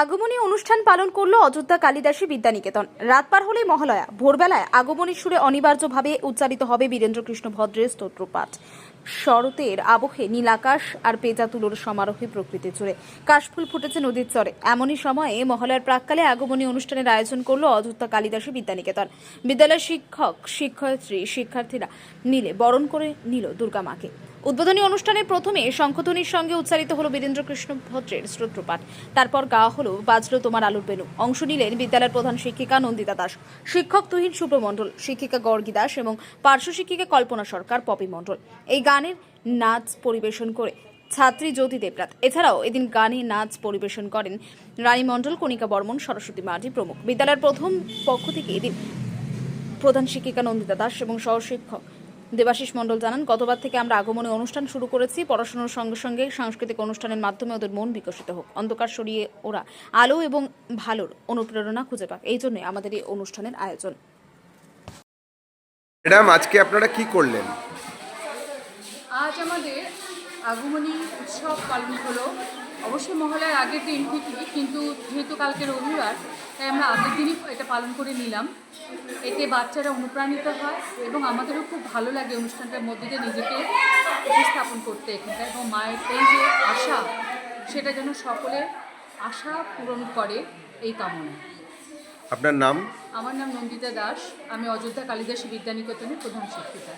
আগমনী অনুষ্ঠান পালন করল অযোধ্যা কালিদাসী বিদ্যানিকেতন। রাত পার হলেই মহালয়া। ভোরবেলায় আগমনী সুরে অনিবার্যভাবে উচ্চারিত হবে বীরেন্দ্র কৃষ্ণ ভদ্রের স্তোত্রপাঠ। শরতের আবহে নীল আকাশ আর পেঁচা তুলোর সমারোহে প্রকৃতি জুড়ে। কাশফুল ফুটেছে নদীর চরে। এমনই সময়ে মহালয়ার প্রাককালে আগমনী অনুষ্ঠানের আয়োজন করল অযোধ্যা কালিদাসী বিদ্যানিকেতন। বিদ্যালয়ের শিক্ষক, শিক্ষয়িত্রী, শিক্ষার্থীরা মিলে বরণ করে নিল দুর্গা মাকে। উদ্বোধনী অনুষ্ঠানের প্রথমে শঙ্খধ্বনির সঙ্গে উচ্চারিত হলো বীরেন্দ্র কৃষ্ণ ভদ্রের স্তোত্রপাঠ তারপর গাওয়া হলো বাজলো তোমার আলুর বেলু অংশ নিলেন বিদ্যালয়ের প্রধান শিক্ষিকা নন্দিতা দাস, শিক্ষক তুহিন সুব্রমণ্ডল, শিক্ষিকা গর্গী দাস এবং পার্শ্ব শিক্ষিকা কল্পনা সরকার, পপি মণ্ডল। এই গানের নাচ পরিবেশন করে ছাত্রী জ্যোতি দেবরাত এছাড়াও এদিন গানে নাচ পরিবেশন করেন রানী মণ্ডল, কণিকা বর্মন, সরস্বতী মাঝি প্রমুখ। বিদ্যালয়ের প্রথম পক্ষ থেকে এদিন প্রধান শিক্ষিকা নন্দিতা দাস এবং সহশিক্ষক দেবাশিস মণ্ডল জানান গতবার থেকে আমরা আগমনী অনুষ্ঠান শুরু করেছি। পড়াশোনার সঙ্গে সঙ্গে সাংস্কৃতিক অনুষ্ঠানের মাধ্যমে ওদের মন বিকশিত হোক। অন্ধকার সরিয়ে ওরা আলো এবং ভালোর অনুপ্রেরণা খুঁজে পাক। এই জন্য আমাদের এই অনুষ্ঠানের আয়োজন। ম্যাডাম আজকে আপনারা কি করলেন? আজ আমাদের আগমনী উৎসব পালন হলো। অবশ্যই মহলার আগের দিন থেকেই কিন্তু যেহেতু কালকে রবিবার তাই আমরা আগের দিনই এটা পালন করে নিলাম। এতে বাচ্চারা অনুপ্রাণিত হয় এবং আমাদেরও খুব ভালো লাগে অনুষ্ঠানটার মধ্যে দিয়ে নিজেকে উপস্থাপন করতে এখানটা এবং মায়ের এই যে আশা সেটা যেন সকলের আশা পূরণ করে এই কামনা আপনার নাম? আমার নাম নন্দিতা দাস। আমি অযোধ্যা কালিদাসী বিদ্যানিকেতনের প্রধান শিক্ষিকা।